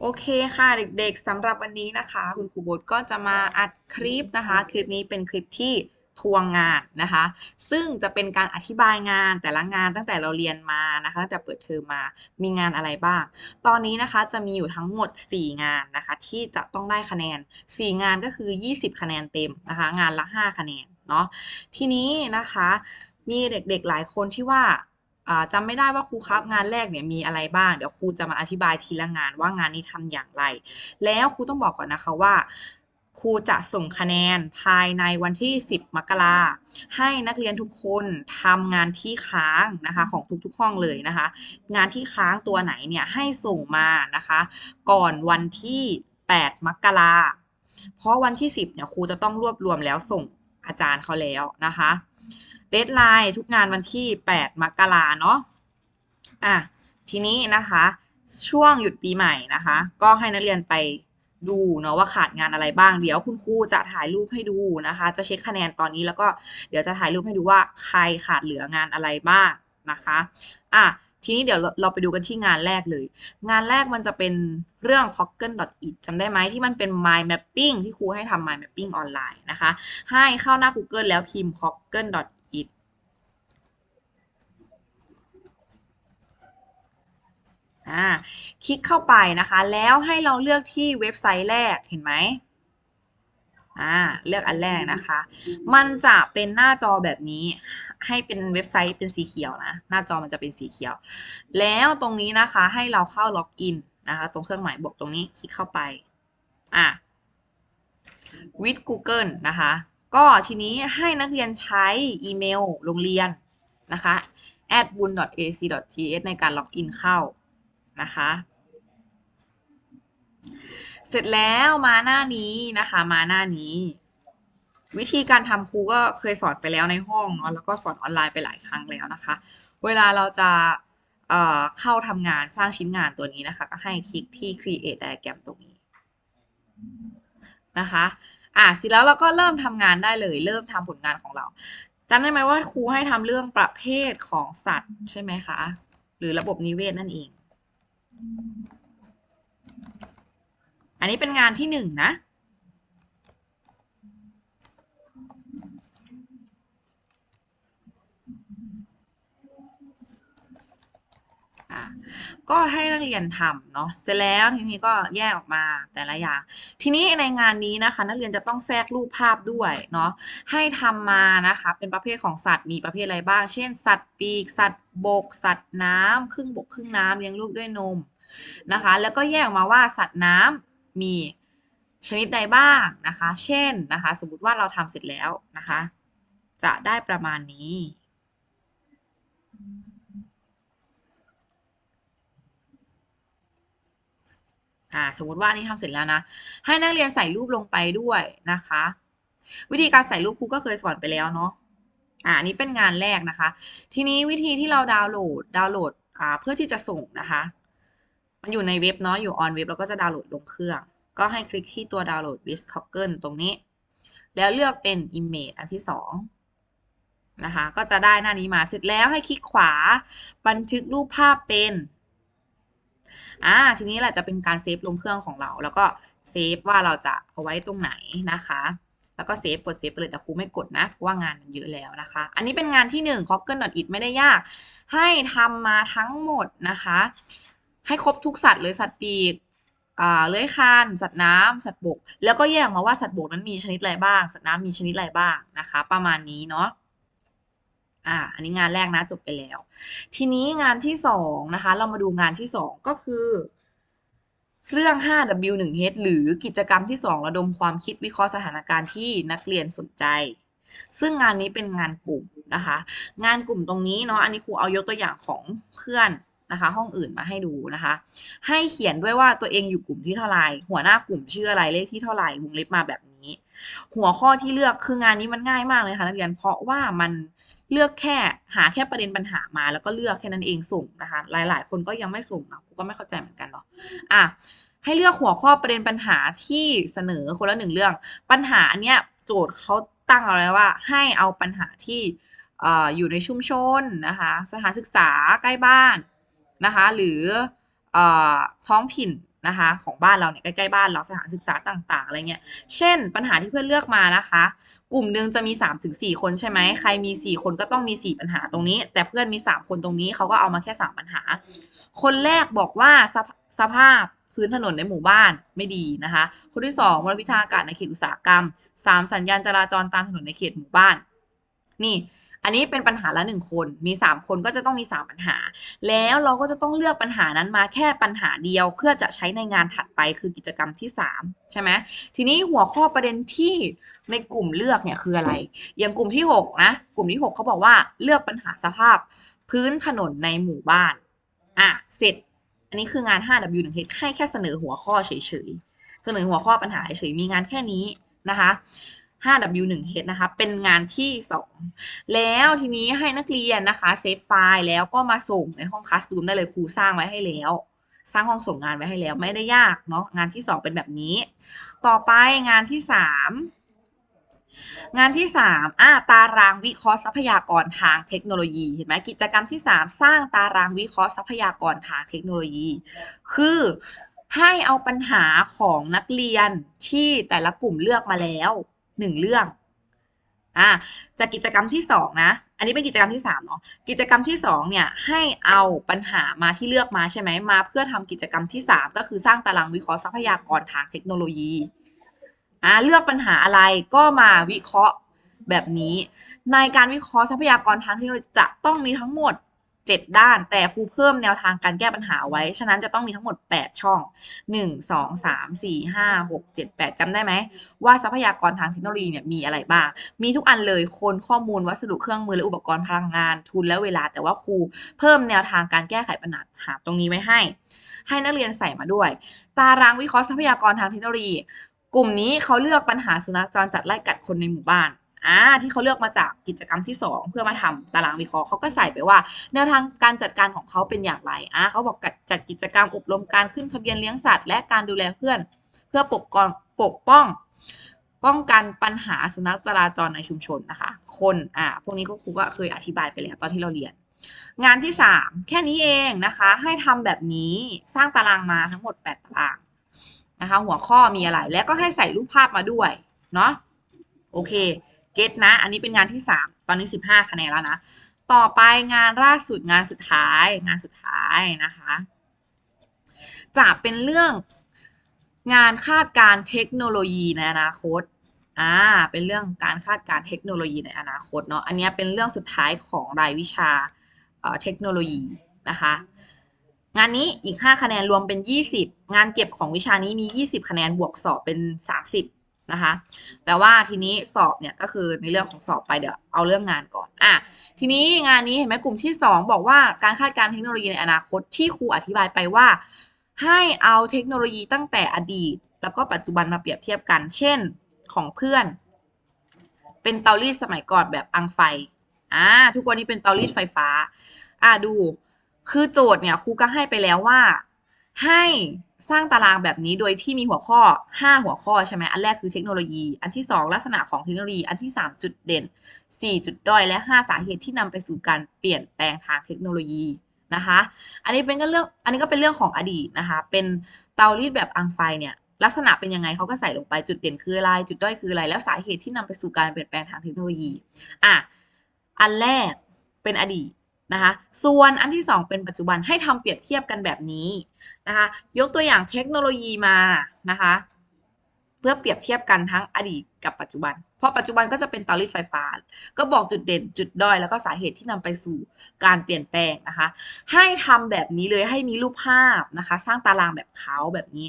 โอเคค่ะเด็กๆสำหรับวันนี้นะคะ คุณครูโบทก็จะมาอัดคลิปนะคะ คลิปนี้เป็นคลิปที่ทวงงานนะคะ ซึ่งจะเป็นการอธิบายงานแต่ละงานตั้งแต่เราเรียนมานะคะตั้งแต่เปิดเทอมมามีงานอะไรบ้าง ตอนนี้นะคะจะมีอยู่ทั้งหมด 4 งานนะคะ ที่จะต้องได้คะแนน 4 งานก็คือ 20 คะแนนเต็มนะคะ งานละ 5 คะแนนเนาะทีนี้นะคะ มีเด็กๆหลายคนที่ว่า จำไม่ได้ว่าครูครับงานแรกเนี่ยมีอะไรบ้าง เดี๋ยวครูจะมาอธิบายทีละงานว่างานนี้ทำอย่างไร แล้วครูต้องบอกก่อนนะคะว่าครูจะส่งคะแนนภายในวันที่ 10 มกราให้นักเรียนทุกคนทำงานที่ค้างนะคะของทุกๆห้องเลยนะคะ งานที่ค้างตัวไหนเนี่ยให้ส่งมานะคะ ก่อนวันที่ 8 มกราเพราะวันที่ 10เนี่ยครูจะต้องรวบรวมแล้วส่งอาจารย์เขาแล้วนะคะ เดทไลน์ทุกงานวันที่ 8 มกราเนาะอะทีนี้นะคะช่วงหยุดปีใหม่นะคะ ก็ให้นักเรียนไปดูเนาะว่าขาดงานอะไรบ้างเดี๋ยวคุณครูจะถ่ายรูปให้ดูนะคะ จะเช็คคะแนนตอนนี้แล้วก็เดี๋ยวจะถ่ายรูปให้ดูว่าใครขาดเหลืองานอะไรบ้างนะคะอะทีนี้เดี๋ยวเราไปดูกันที่งานแรกเลย งานแรกมันจะเป็นเรื่อง c o c k e n i t จำได้ไหมที่มันเป็น mind mapping ที่ครูให้ทำ mind mapping ออนไลน์นะคะ ให้เข้าหน้า Google แล้วพิมพ์ c o c k e n อ่าคลิกเข้าไปนะคะ แล้วให้เราเลือกที่เว็บไซต์แรกเห็นไหมอ่าเลือกอันแรกนะคะ มันจะเป็นหน้าจอแบบนี้ ให้เป็นเว็บไซต์เป็นสีเขียวนะ หน้าจอมันจะเป็นสีเขียว แล้วตรงนี้นะคะให้เราเข้าล็อกอินนะคะ ตรงเครื่องหมายบวกตรงนี้คลิกเข้าไปอะ with Google นะคะ ก็ทีนี้ให้นักเรียนใช้อีเมลโรงเรียนนะคะ at bun.ac.th ในการล็อกอินเข้า นะคะ เสร็จแล้วมาหน้านี้นะคะ มาหน้านี้ วิธีการทำครูก็เคยสอนไปแล้วในห้องเนาะแล้วก็สอนออนไลน์ไปหลายครั้งแล้วนะคะ เวลาเราจะเเข้าทำงานสร้างชิ้นงานตัวนี้นะคะ ก็ให้คลิกที่ create diagram ตรงนี้นะคะอะเสร็จแล้วเราก็เริ่มทำงานได้เลย เริ่มทำผลงานของเราจำได้ไหมว่าครูให้ทำเรื่องประเภทของสัตว์ใช่ไหมคะ หรือระบบนิเวศนั่นเอง อันนี้เป็นงานที่หนึ่งนะ อะ ก็ให้นักเรียนทำเนาะเสร็จแล้วทีนี้ก็แยกออกมาแต่ละอย่าง ทีนี้ในงานนี้นะคะ นักเรียนจะต้องแทรกรูปภาพด้วยเนาะให้ทำมานะคะ เป็นประเภทของสัตว์มีประเภทอะไรบ้าง เช่น สัตว์ปีก สัตว์บก สัตว์น้ำครึ่งบกครึ่งน้ำเลี้ยงลูกด้วยนมนะคะ แล้วก็แยกออกมาว่าสัตว์น้ำมีชนิดใดบ้างนะคะ เช่นนะคะ สมมติว่าเราทำเสร็จแล้วนะคะ จะได้ประมาณนี้ อ่าสมมติว่านนี้ทำเสร็จแล้วนะ ให้นักเรียนใส่รูปลงไปด้วยนะคะ วิธีการใส่รูปครูก็เคยสอนไปแล้วเนาะอ่านนี้เป็นงานแรกนะคะ ทีนี้วิธีที่เราดาวน์โหลดดาวน์โหลดอ่าเพื่อที่จะส่งนะคะ มันอยู่ในเว็บเนาะอยู่ออนเว็บเราก็จะดาวน์โหลดลงเครื่อง ก็ให้คลิกที่ตัวดาวน์โหลด with c o c k e ตรงนี้ แล้วเลือกเป็น image อันที่สองนะคะ ก็จะได้หน้านี้มาเสร็จแล้วให้คลิกขวา บันทึกรูปภาพเป็น อ่าทีนี้แหละจะเป็นการเซฟลงเครื่องของเรา แล้วก็เซฟว่าเราจะเอาไว้ตรงไหนนะคะ แล้วก็เซฟกดเซฟไปเลยแต่ครูไม่กดนะ เพราะว่างานมันเยอะแล้วนะคะ อันนี้เป็นงานที่ 1 c o c k e n it ไม่ได้ยาก ให้ทำมาทั้งหมดนะคะ ให้ครบทุกสัตว์เลยสัตว์ปีกเลื้อยคานสัตว์น้ำสัตว์บก แล้วก็แยกออกมาว่าสัตว์บกนั้นมีชนิดอะไรบ้าง สัตว์น้ำมีชนิดอะไรบ้างนะคะ ประมาณนี้เนาะ อ่าอันนี้งานแรกนะจบไปแล้ว ทีนี้งานที่สองนะคะ เรามาดูงานที่สองก็คือ เรื่อง 5W1H หรือกิจกรรมที่2ระดมความคิดวิเคราะห์สถานการณ์ที่นักเรียนสนใจซึ่งงานนี้เป็นงานกลุ่มนะคะ งานกลุ่มตรงนี้เนาะ อันนี้ครูเอายกตัวอย่างของเพื่อนนะคะ ห้องอื่นมาให้ดูนะคะ ให้เขียนด้วยว่าตัวเองอยู่กลุ่มที่เท่าไหร่ หัวหน้ากลุ่มชื่ออะไร เลขที่เท่าไหร่ วงเล็บมาแบบนี้ หัวข้อที่เลือกคืองานนี้มันง่ายมากเลยค่ะนักเรียน เพราะว่ามัน เลือกแค่หาแค่ประเด็นปัญหามาแล้วก็เลือกแค่นั้นเองส่งนะคะ หลาย ๆ คนก็ยังไม่ส่งเนาะครูก็ไม่เข้าใจเหมือนกันเนาะอะให้เลือกหัวข้อประเด็นปัญหาที่เสนอคนละหนึ่งเรื่อง ปัญหาอันเนี้ยโจทย์เขาตั้งเอาไว้ว่า ให้เอาปัญหาที่อยู่ในชุมชนนะคะสถานศึกษาใกล้บ้านนะคะ หรืออท้องถิ่น นะคะของบ้านเราเนี่ยใกล้ๆบ้านเราสถานศึกษาต่างๆอะไรเงี้ย เช่น ปัญหาที่เพื่อนเลือกมานะคะ กลุ่มหนึ่งจะมี3าถึงสคนใช่ไหมใครมี 4 คนก็ต้องมี 4 ปัญหาตรงนี้ แต่เพื่อนมี 3 คนตรงนี้เขาก็เอามาแค่ 3 ปัญหา คนแรกบอกว่าสภสภาพพื้นถนนในหมู่บ้านไม่ดีนะคะ คนที่ 2มลพิษทางอากาศในเขตอุตสาหกรรม 3 สัญญาณจราจรตามถนนในเขตหมู่บ้าน นี่ อันนี้เป็นปัญหาละหนึ่งคน มี 3 คนก็จะต้องมี 3 ปัญหา แล้วเราก็จะต้องเลือกปัญหานั้นมาแค่ปัญหาเดียว เพื่อจะใช้ในงานถัดไปคือกิจกรรมที่ 3 ใช่ไหมทีนี้หัวข้อประเด็นที่ในกลุ่มเลือกเนี่ยคืออะไร อย่างกลุ่มที่ 6 นะ กลุ่มที่ 6เขาบอกว่าเลือกปัญหาสภาพ พื้นถนนในหมู่บ้าน อะ เสร็จ อันนี้คืองาน 5W1H ให้แค่เสนอหัวข้อเฉยๆ เสนอหัวข้อปัญหาเฉยๆ มีงานแค่นี้นะคะ 5W1H นะคะ เป็นงานที่ 2 แล้วทีนี้ให้นักเรียนนะคะเซฟไฟล์แล้วก็มาส่งในห้องคลาสรูมได้เลยครูสร้างไว้ให้แล้ว สร้างห้องส่งงานไว้ให้แล้วไม่ได้ยากเนาะงานที่ 2 เป็นแบบนี้ ต่อไปงานที่ 3 งานที่3อ่าตารางวิเคราะห์ทรัพยากรทางเทคโนโลยีเห็นไหมกิจกรรมที่ 3 สร้างตารางวิเคราะห์ทรัพยากรทางเทคโนโลยี คือให้เอาปัญหาของนักเรียนที่แต่ละกลุ่มเลือกมาแล้ว หนึ่งเรื่องอ่าจากกิจกรรมที่สองนะ อันนี้เป็นกิจกรรมที่สามเนาะ กิจกรรมที่สองเนี่ยให้เอาปัญหามาที่เลือกมาใช่ไหมมา เพื่อทำกิจกรรมที่สามก็คือสร้างตารางวิเคราะห์ทรัพยากรทางเทคโนโลยีอ่าเลือกปัญหาอะไรก็มาวิเคราะห์แบบนี้ ในการวิเคราะห์ทรัพยากรทางเทคโนโลยีจะต้องมีทั้งหมด 7 ด้าน แต่ครูเพิ่มแนวทางการแก้ปัญหาไว้ ฉะนั้นจะต้องมีทั้งหมด 8 ช่อง 1 2 3 4 5 6 7 8จำได้ไหม ว่าทรัพยากรทางเทคโนโลยีเนี่ยมีอะไรบ้าง มีทุกอันเลย คนข้อมูลวัสดุเครื่องมือและอุปกรณ์พลังงาน ทุนและเวลา แต่ว่าครูเพิ่มแนวทางการแก้ไขปัญหาตรงนี้ไว้ให้ ให้นักเรียนใส่มาด้วย ตารางวิเคราะห์ทรัพยากรทางเทคโนโลยี กลุ่มนี้เขาเลือกปัญหาสุนัขจรจัดไล่กัดคนในหมู่บ้าน อ่าที่เขาเลือกมาจากกิจกรรมที่ 2 เพื่อมาทำตารางวิเคราะห์เขาก็ใส่ไปว่า แนวทางการจัดการของเขาเป็นอย่างไรอ่าเขาบอกจัดกิจกรรมอบรมการขึ้นทะเบียนเลี้ยงสัตว์และการดูแลเพื่อน เพื่อปกป้องปกป้อง ป้องกันปัญหาสุนัขจราจรในชุมชนนะคะ คนอ่าพวกนี้ก็ครูก็เคยอธิบายไปแล้วตอนที่เราเรียน งานที่ 3 แค่นี้เองนะคะ ให้ทำแบบนี้สร้างตารางมาทั้งหมด 8 ตารางนะคะ หัวข้อมีอะไร และก็ให้ใส่รูปภาพมาด้วยเนาะโอเค เก็ตนะ อันนี้เป็นงานที่ 3 ตอนนี้ 15 คะแนนแล้วนะ ต่อไปงานล่าสุดงานสุดท้ายงานสุดท้ายนะคะจะเป็นเรื่องงานคาดการเทคโนโลยีในอนาคต อ่า เป็นเรื่องการคาดการเทคโนโลยีในอนาคตเนาะ อันนี้เป็นเรื่องสุดท้ายของรายวิชาเทคโนโลยีนะคะ งานนี้อีก 5 คะแนนรวมเป็น 20 งานเก็บของวิชานี้มี 20 คะแนนบวกสอบเป็น 30 นะคะ แต่ว่าทีนี้สอบเนี่ยก็คือในเรื่องของสอบไปเดี๋ยวเอาเรื่องงานก่อนอะทีนี้งานนี้เห็นไหมกลุ่มที่ 2 บอกว่าการคาดการเทคโนโลยีในอนาคตที่ครูอธิบายไปว่า ให้เอาเทคโนโลยีตั้งแต่อดีต แล้วก็ปัจจุบันมาเปรียบเทียบกัน เช่นของเพื่อน เป็นเตารีดสมัยก่อนแบบอังไฟอ่าทุกวันนี้เป็นเตารีดไฟฟ้าอ่าดู คือโจทย์เนี่ยครูก็ให้ไปแล้วว่า ให้ สร้างตารางแบบนี้โดยที่มีหัวข้อ 5 หัวข้อใช่ไหมอันแรกคือเทคโนโลยี อันที่ 2 ลักษณะของเทคโนโลยี อันที่ 3 จุดเด่น 4 จุดด้อย และ 5 สาเหตุที่นำไปสู่การเปลี่ยนแปลงทางเทคโนโลยีนะคะ อันนี้เป็นก็เรื่อง อันนี้ก็เป็นเรื่องของอดีตนะคะ เป็นเตารีดแบบอังไฟเนี่ยลักษณะเป็นยังไงเขาก็ใส่ลงไปจุดเด่นคืออะไร จุดด้อยคืออะไร แล้วสาเหตุที่นำไปสู่การเปลี่ยนแปลงทางเทคโนโลยี อะ อันแรกเป็นอดีต นะคะ ส่วนอันที่ 2 เป็นปัจจุบันให้ทำเปรียบเทียบกันแบบนี้นะคะ ยกตัวอย่างเทคโนโลยีมานะคะ เพื่อเปรียบเทียบกันทั้งอดีตกับปัจจุบัน เพราะปัจจุบันก็จะเป็นเตารีดไฟฟ้า ก็บอกจุดเด่นจุดด้อยแล้วก็สาเหตุที่นำไปสู่การเปลี่ยนแปลงนะคะ ให้ทำแบบนี้เลยให้มีรูปภาพนะคะ สร้างตารางแบบเขาแบบนี้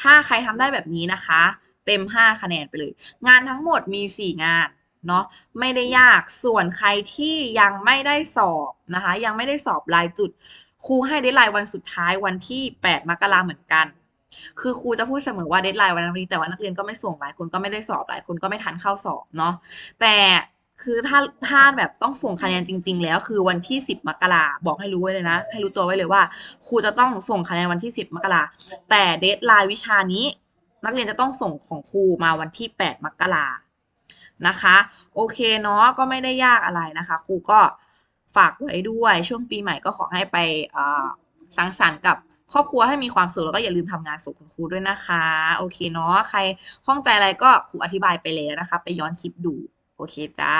ถ้าใครทำได้แบบนี้นะคะ เต็ม 5 คะแนนไปเลย งานทั้งหมดมี 4 งาน เนาะไม่ได้ยากส่วนใครที่ยังไม่ได้สอบนะคะ ยังไม่ได้สอบรายจุดครูให้เดทไลน์วันสุดท้ายวันที่ 8 มกราเหมือนกัน คือครูจะพูดเสมอว่าเดทไลน์วันนี้แต่ว่านักเรียนก็ไม่ส่งหลายคนก็ไม่ได้สอบหลายคนก็ไม่ทันเข้าสอบเนาะแต่คือถ้าถ้าแบบต้องส่งคะแนนจริง ๆ แล้วคือวันที่ 10 มกราบอกให้รู้ไว้เลยนะ ให้รู้ตัวไว้เลยว่าครูจะต้องส่งคะแนนวันที่ 10 มกราแต่เดทไลน์วิชานี้ นักเรียนจะต้องส่งของครูมาวันที่ 8 มกรา นะคะ โอเคเนาะก็ไม่ได้ยากอะไรนะคะ ครูก็ฝากไว้ด้วยช่วงปีใหม่ก็ขอให้ไปสังสรรค์กับครอบครัวให้มีความสุขแล้วก็อย่าลืมทำงานส่งคุณครูด้วยนะคะ โอเคเนาะใครข้องใจอะไรก็ครูอธิบายไปแล้วนะคะ ไปย้อนคลิปดู โอเคจ้า